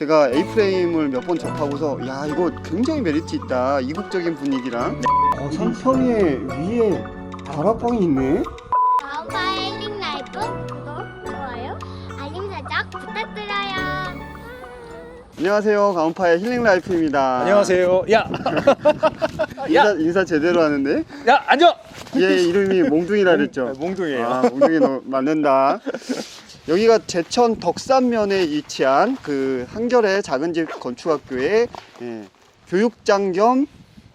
제가 A프레임을 몇 번 접하고서 야 이거 굉장히 메리트 있다 이국적인 분위기랑 어, 상평에 위에 다락방이 있네 다음바의 힐링 라이프 구독, 좋아요, 알림 설정 부탁드려요. 안녕하세요 가온파의 힐링라이프입니다 안녕하세요. 야, 인사, 인사 제대로 하는데 야 앉아. 얘 이름이 몽둥이라 그랬죠 몽둥이에요. 아, 몽둥이 너 맞는다. 여기가 제천 덕산면에 위치한 그 한결의 작은 집 건축학교의 예, 교육장 겸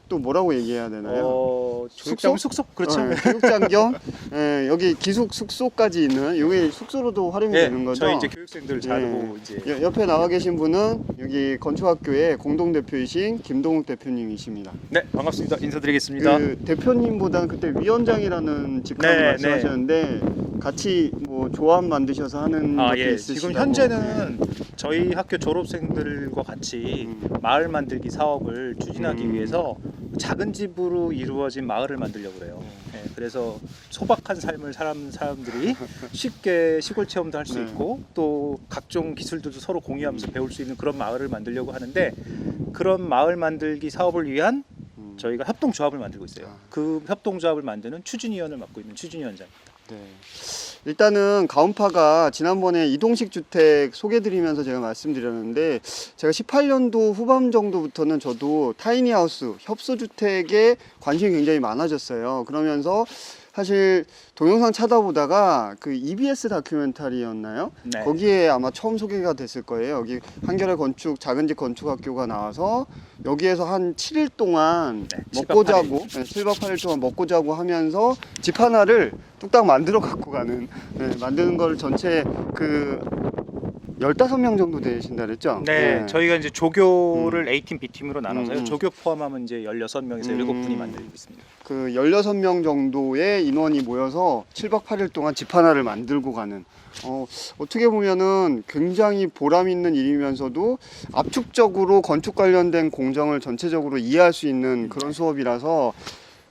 또 뭐라고 얘기해야 되나요? 어, 숙소? 숙소? 숙소 그렇죠. 어, 교육장 겸 예, 여기 기숙 숙소까지 있는 여기 숙소로도 활용이 예, 되는 거죠. 저희 이제 교육생들 잘 예. 보고 이제 여- 옆에 나와 계신 분은 여기 건축학교의 공동 대표이신 김동욱 대표님이십니다. 네 반갑습니다. 인사드리겠습니다. 그 대표님보다는 그때 위원장이라는 직함을 네, 말씀하셨는데 같이 뭐 조합 만드셔서 하는 아 예. 지금 현재는 저희 학교 졸업생들과 같이 음. 마을 만들기 사업을 추진하기 음. 위해서 작은 집으로 이루어진 마을을 만들려고 그래요. 예, 그래서 소박한 삶을 사람 사람들이 쉽게 시골 체험도 할 수 네. 있고 또 각종 기술들도 서로 공유하면서 배울 수 있는 그런 마을을 만들려고 하는데 그런 마을 만들기 사업을 위한 음. 저희가 협동조합을 만들고 있어요. 아. 그 협동조합을 만드는 추진위원을 맡고 있는 추진위원장. 네. 일단은 가온파가 지난번에 이동식 주택 소개드리면서 제가 말씀드렸는데 제가 18년도 후반 정도부터는 저도 타이니하우스 협소주택에 관심이 굉장히 많아졌어요. 그러면서 사실 동영상 찾아보다가 그 EBS 다큐멘터리였나요? 네. 거기에 아마 처음 소개가 됐을 거예요. 여기 한겨레 건축 작은 집 건축 학교가 나와서 여기에서 한 7일 동안 네, 먹고 7박 8일. 자고 네, 7박 8일 동안 먹고 자고 하면서 집 하나를 뚝딱 만들어 갖고 가는 네, 만드는 걸 전체 그 15명 정도 되신다 그랬죠? 네, 저희가 이제 조교를 음. A팀, B팀으로 나눠서요. 음, 음. 조교 포함하면 이제 16명에서 음. 7분이 만들고 있습니다. 그 16명 정도의 인원이 모여서 7박 8일 동안 집 하나를 만들고 가는 어, 어떻게 보면은 굉장히 보람 있는 일이면서도 압축적으로 건축 관련된 공정을 전체적으로 이해할 수 있는 그런 수업이라서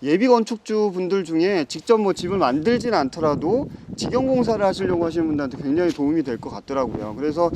예비 건축주 분들 중에 직접 뭐 집을 만들진 않더라도 직영 공사를 하시려고 하시는 분들한테 굉장히 도움이 될 것 같더라고요. 그래서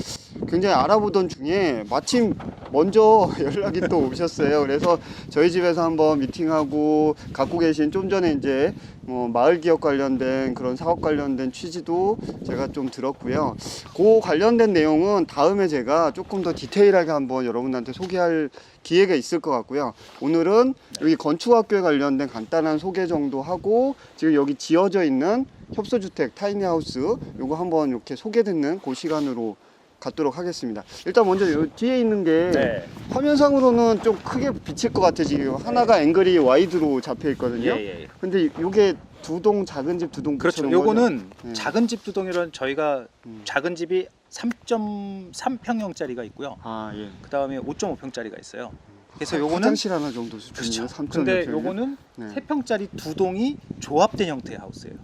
굉장히 알아보던 중에 마침 먼저 연락이 또 오셨어요. 그래서 저희 집에서 한번 미팅하고 갖고 계신 좀 전에 이제 뭐 마을 기업 관련된 그런 사업 관련된 취지도 제가 좀 들었고요. 그 관련된 내용은 다음에 제가 조금 더 디테일하게 한번 여러분한테 소개할 기회가 있을 것 같고요. 오늘은 여기 건축학교에 관련된 간단한 소개 정도 하고 지금 여기 지어져 있는 협소주택 타이니하우스 요거 한번 이렇게 소개 듣는 그 시간으로 갖도록 하겠습니다. 일단 먼저 요 뒤에 있는 게 네. 화면상으로는 좀 크게 비칠 것 같아 지금 하나가 앵글이 와이드로 잡혀 있거든요. 예, 예. 근데 요게 두동 작은 집 두동 그렇죠. 요거는? 네. 작은 집 두동이라는 저희가 음. 작은 집이 3.3평형짜리가 있고요. 아 예. 그 다음에 5.5평짜리가 있어요. 그래서 화- 요거는 화장실 하나 정도 수준이에요. 그렇죠. 3.5 근데? 요거는 네. 3평짜리 두 동이 조합된 형태의 하우스예요.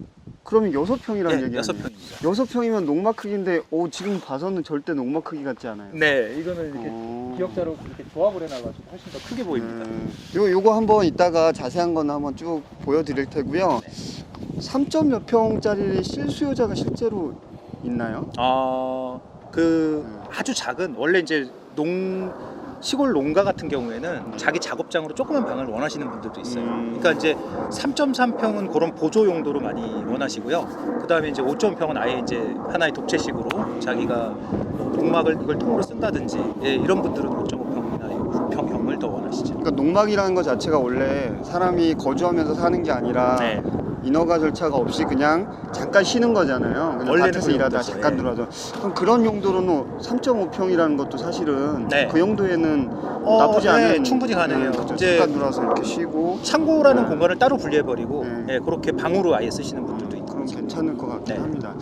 그러면 여섯 평이라는 예, 얘기 여섯 아니에요? 평입니다. 여섯 평이면 농마 크기인데 오 지금 봐서는 절대 농마 크기 같지 않아요. 네, 이거는 이렇게 어. 기역자로 이렇게 조합을 해놔가지고 훨씬 더 크게 보입니다. 네. 요 요거 한번 이따가 자세한 거는 한번 쭉 보여드릴 테고요. 3점 몇 평짜리 실수요자가 실제로 있나요? 아, 그 네. 아주 작은 원래 이제 농 시골 농가 같은 경우에는 자기 작업장으로 조그만 방을 원하시는 분들도 있어요. 음. 그러니까 이제 3.3평은 그런 보조 용도로 많이 원하시고요. 그다음에 이제 5.0평은 아예 이제 하나의 독채식으로 자기가 뭐 농막을 이걸 통으로 쓴다든지 예, 이런 분들은 5.5평이나 6평형을 더 원하시죠. 그러니까 농막이라는 것 자체가 원래 사람이 거주하면서 사는 게 아니라 네. 인허가 절차가 없이 그냥 잠깐 쉬는 거잖아요. 그냥 원래는 밭에서 그 일하다. 잠깐 예. 들어와서 그럼 그런 용도로는 3.5평이라는 것도 사실은 네. 그 용도에는 어, 나쁘지 네, 않은 충분히 가능해요. 네, 그죠. 이제 잠깐 들어와서 이렇게 쉬고 창고라는 네. 공간을 따로 분리해버리고 네. 예, 그렇게 방으로 아예 쓰시는 분들도 있고. 그럼 괜찮을 것 같긴 네. 합니다.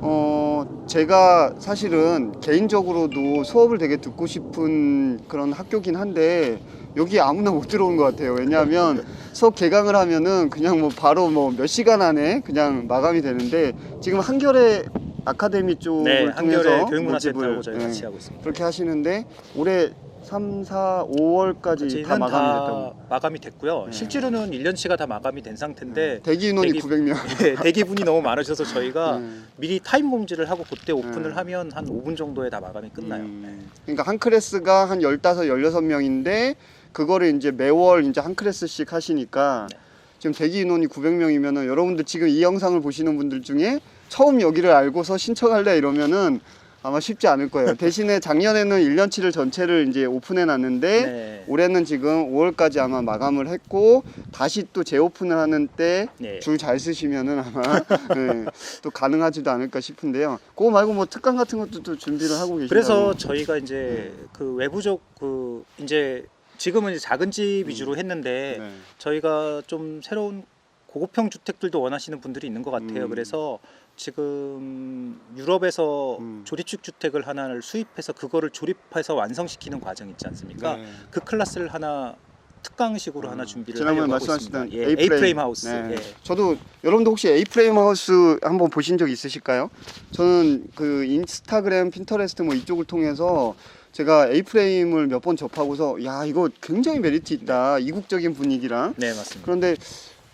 어, 제가 사실은 개인적으로도 수업을 되게 듣고 싶은 그런 학교긴 한데 여기 아무나 못 들어온 것 같아요. 왜냐하면 수업 개강을 하면은 그냥 뭐 바로 뭐 몇 시간 안에 그냥 마감이 되는데 지금 한겨레 아카데미 쪽을 네, 통해서 교육문화센터하고 모집을, 저희 네, 같이 하고 있습니다. 그렇게 하시는데 올해 3, 4, 5월까지 지는 다 마감이 됐다고. 마감이 됐고요. 네. 실제로는 1년치가 다 마감이 된 상태인데 대기 인원이 대기- 900명. 예, 대기분이 너무 많으셔서 저희가 네. 미리 타임 공지를 하고 그때 오픈을 네. 하면 한 5분 정도에 다 마감이 끝나요. 음, 그러니까 한 클래스가 한 15, 16명인데 그거를 이제 매월 이제 한 클래스씩 하시니까 네. 지금 대기 인원이 900명이면은 여러분들 지금 이 영상을 보시는 분들 중에 처음 여기를 알고서 신청할래 이러면은 아마 쉽지 않을 거예요. 대신에 작년에는 1년치를 전체를 이제 오픈해 놨는데 네. 올해는 지금 5월까지 아마 마감을 했고 다시 또 재오픈을 하는 때 네. 줄 잘 쓰시면은 아마 네, 또 가능하지도 않을까 싶은데요. 그거 말고 뭐 특강 같은 것도 또 준비를 하고 계시다고. 그래서 저희가 이제 그 외부적 그 이제 지금은 이제 작은 집 위주로 했는데 네. 저희가 좀 새로운 고급형 주택들도 원하시는 분들이 있는 것 같아요. 음. 그래서 지금 유럽에서 음. 조립식 주택을 하나를 수입해서 그거를 조립해서 완성시키는 과정 있지 않습니까? 네. 그 클래스를 하나 특강식으로 아, 하나 준비를 지난번에 하고 말씀하셨던 있습니다. 예, A-프레임. A-프레임 하우스. 네. 예. 저도 여러분도 혹시 A 프레임 하우스 한번 보신 적 있으실까요? 저는 그 인스타그램, 핀터레스트 뭐 이쪽을 통해서 제가 A 프레임을 몇 번 접하고서 야 이거 굉장히 메리트 있다 이국적인 분위기랑 네, 맞습니다. 그런데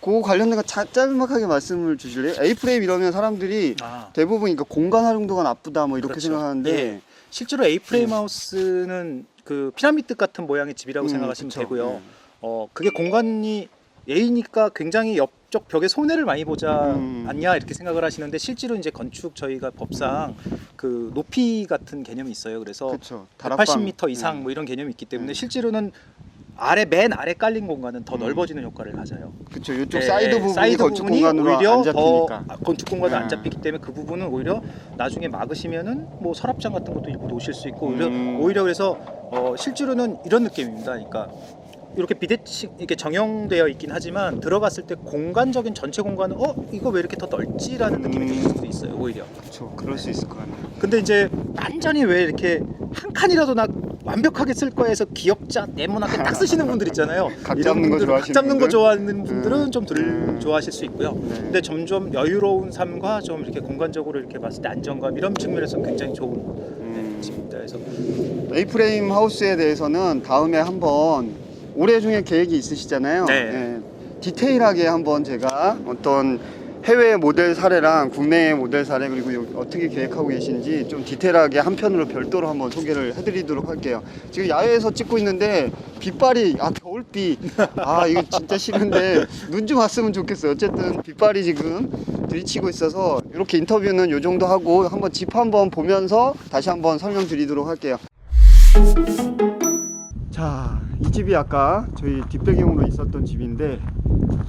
그 관련된 거 자- 짤막하게 말씀을 주실래요? A 프레임 이러면 사람들이 아, 대부분 이거 공간 활용도가 나쁘다 뭐 이렇게 그렇죠. 생각하는데 예. 실제로 A-프레임 음. 하우스는 그 피라미드 같은 모양의 집이라고 음, 생각하시면 그쵸. 되고요. 네. 어 그게 공간이 A니까 굉장히 옆쪽 벽에 손해를 많이 보자 음. 않냐 이렇게 생각을 하시는데 실제로 이제 건축 저희가 법상 그 높이 같은 개념이 있어요. 그래서 그렇죠. 180m 이상 뭐 이런 개념이 있기 때문에 네. 실제로는 아래 맨 아래 깔린 공간은 더 음. 넓어지는 효과를 가져요. 그렇죠. 이쪽 네, 사이드 부분이 사이드 건축 부분이 공간으로 오히려 안 잡히니까. 더 아, 건축 공간도 네. 안 잡히기 때문에 그 부분은 오히려 나중에 막으시면은 뭐 서랍장 같은 것도 입고 놓으실 수 있고 오히려 음. 오히려 그래서 어, 실제로는 이런 느낌입니다. 그러니까 이렇게 비대칭 이렇게 정형되어 있긴 하지만 들어갔을 때 공간적인 전체 공간은 어 이거 왜 이렇게 더 넓지라는 느낌이 들 수도 있어요. 오히려. 그렇죠. 그럴 수 있을 것 같네요. 근데 이제 완전히 왜 이렇게 한 칸이라도 나 완벽하게 쓸 거야 해서 기역자 네모나게 딱 쓰시는 분들 있잖아요. 각 잡는 거 분들은 각 좋아하시는 잡는 거 분들? 좋아하는 분들은 음. 좀덜 음. 좋아하실 수 있고요. 네. 근데 점점 여유로운 삶과 좀 이렇게 공간적으로 이렇게 봤을 때 안정감 이런 측면에서 굉장히 좋은 음. 집입니다. 그래서 A 프레임 하우스에 대해서는 다음에 한번 올해 중에 계획이 있으시잖아요. 네. 디테일하게 한번 제가 어떤 해외 모델 사례랑 국내 모델 사례 그리고 요- 어떻게 계획하고 계신지 좀 디테일하게 한 편으로 별도로 한번 소개를 해드리도록 할게요. 지금 야외에서 찍고 있는데 빗발이 아 겨울비 아 이거 진짜 싫은데 눈 좀 왔으면 좋겠어요. 어쨌든 빗발이 지금 들이치고 있어서 이렇게 인터뷰는 요 정도 하고 한번 집 한번 보면서 다시 한번 설명드리도록 할게요. 자, 이 집이 아까 저희 뒷배경으로 있었던 집인데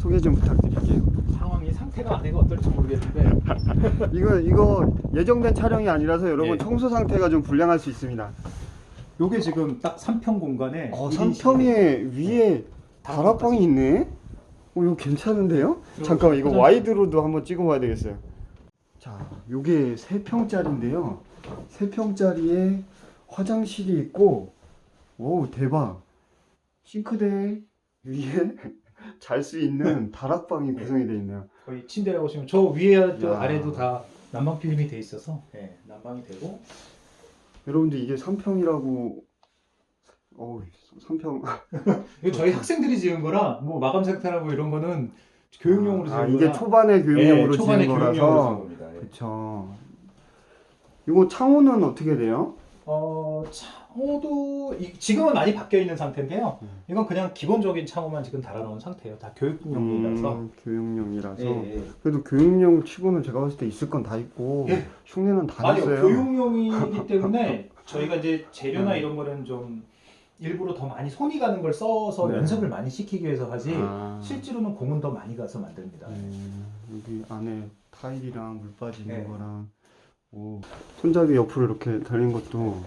소개 좀 부탁드릴게요. 상태가 안에가 어떨지 모르겠는데 이거 이거 예정된 촬영이 아니라서 여러분 예. 청소 상태가 좀 불량할 수 있습니다. 요게 지금 딱 3평 공간에 어, 일인 3평에 위에 다락방이 있네. 어, 이거 괜찮은데요? 잠깐만 이거. 와이드로도 한번 찍어봐야 되겠어요. 자, 요게 3평짜리인데요. 3평짜리에 화장실이 있고, 오 대박. 싱크대 위에 잘 수 있는 다락방이 구성이 되어 있네요. 거의 침대라고 보시면 저 위에 또 야. 아래도 다 난방 필름이 돼 있어서 네, 난방이 되고 여러분들 이게 3평이라고, 어우 3평. 이거 저희 학생들이 지은 거라 뭐 마감 상태나 뭐 이런 거는 교육용으로 지은 아, 거라 이게 초반에 교육용으로 예, 초반에 지은 교육용으로 지은 거라서. 겁니다. 예. 그쵸. 이거 창호는 어떻게 돼요? 어 창호도 이- 지금은 많이 바뀌어 있는 상태인데요. 음. 이건 그냥 기본적인 창호만 지금 달아놓은 상태예요. 다 교육용이라서. 음, 교육용이라서. 예, 예. 그래도 교육용 치고는 제가 봤을 때 있을 건 다 있고 예. 흉내는 다 아니요 냈어요. 교육용이기 때문에 저희가 이제 재료나 음. 이런 거는 좀 일부러 더 많이 손이 가는 걸 써서 네. 연습을 많이 시키기 위해서 하지 아. 실제로는 공은 더 많이 가서 만듭니다. 음, 여기 안에 타일이랑 물 빠지는 네. 거랑 오, 손잡이 옆으로 이렇게 달린 것도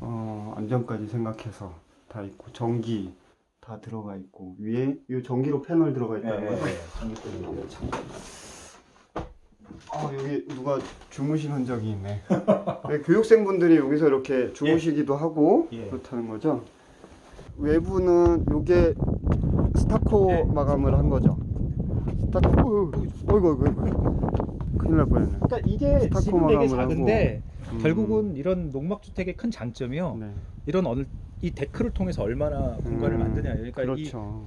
어, 안전까지 생각해서 다 있고 전기 다 들어가 있고 위에 이 전기로 패널 들어가 네, 있다고요? 전기줄이 잠깐. 아 여기 누가 주무신 흔적이 있네. 네, 교육생분들이 여기서 이렇게 주무시기도 하고 예. 그렇다는 거죠. 외부는 요게 스타코 네. 마감을 한 거죠. 스타코. 어이구 어이구 어이구. 큰일 날 뻔했네. 그러니까 이게 스타코마감을 되게 작은데 음. 결국은 이런 농막 주택의 큰 장점이요. 네. 이런 어느 이 데크를 통해서 얼마나 공간을 음, 만드냐. 그러니까 그렇죠.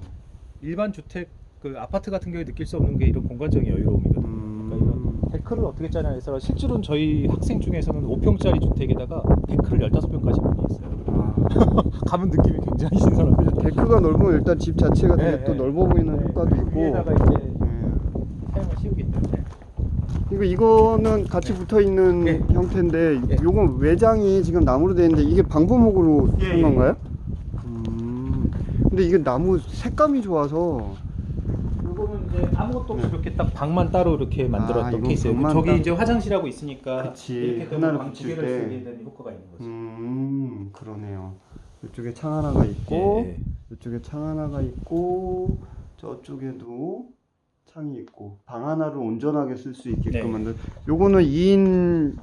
이 일반 주택 그 아파트 같은 경우에 느낄 수 없는 게 이런 공간적인 여유로움이거든요. 그러니까 이런 음. 데크를 어떻게 짜냐 해서 실제로는 저희 학생 중에서는 5평짜리 주택에다가 데크를 15평 가진 분이 있어요. 아, 가면 느낌이 굉장히 신선하죠. 데크가 넓으면 일단 집 자체가 되게 네, 또 네. 넓어 보이는 네, 효과도 있고. 위에다가 이제 네. 사용을 쉬우기 때문에 이거 이거는 같이 붙어 있는 네. 형태인데 네. 요건 외장이 지금 나무로 되어 있는데 이게 방부목으로 예, 쓴 예. 건가요? 음. 근데 이게 나무 색감이 좋아서 이거는 이제 아무것도 없이 네. 이렇게 딱 방만 따로 이렇게 만들었던 아, 이건 케이스예요. 방만 저기 따로- 이제 화장실하고 있으니까 그치, 이렇게 되면 하나를 방 두 붙일 개를 때. 쓰게 되는 효과가 있는 거죠. 음 그러네요. 이쪽에 창 하나가 있고 예, 예. 이쪽에 창 하나가 있고 저쪽에도 창이 있고 방 하나를 온전하게 쓸 수 있게끔 네. 만든 요거는 2인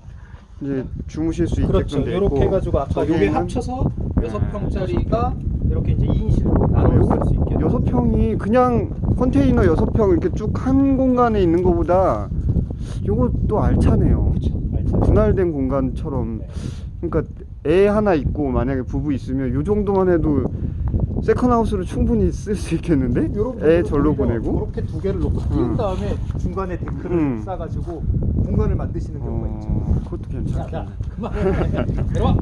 이제 주무실 수 있게끔 그렇죠. 돼 이렇게 있고 해가지고 아까 요게 저기에는 합쳐서 네. 6평짜리가 이렇게 이제 2인실로 나눠 요거 쓸수 있게. 여섯 평이 그냥 컨테이너 여섯 평 이렇게 쭉 한 공간에 있는 것보다 요거 또 알차네요. 알죠. 분할된 공간처럼 네. 그러니까 애 하나 있고 만약에 부부 있으면 요 정도만 해도 세컨하우스로 충분히 쓸 수 있겠는데? 애 절로 보내고 이렇게 두 개를 놓고 띄운 음. 다음에 중간에 데크를 음. 싸가지고 공간을 만드시는 경우가 있죠. 어, 그것도 야, 괜찮겠네. 야, 그만해. 내려와.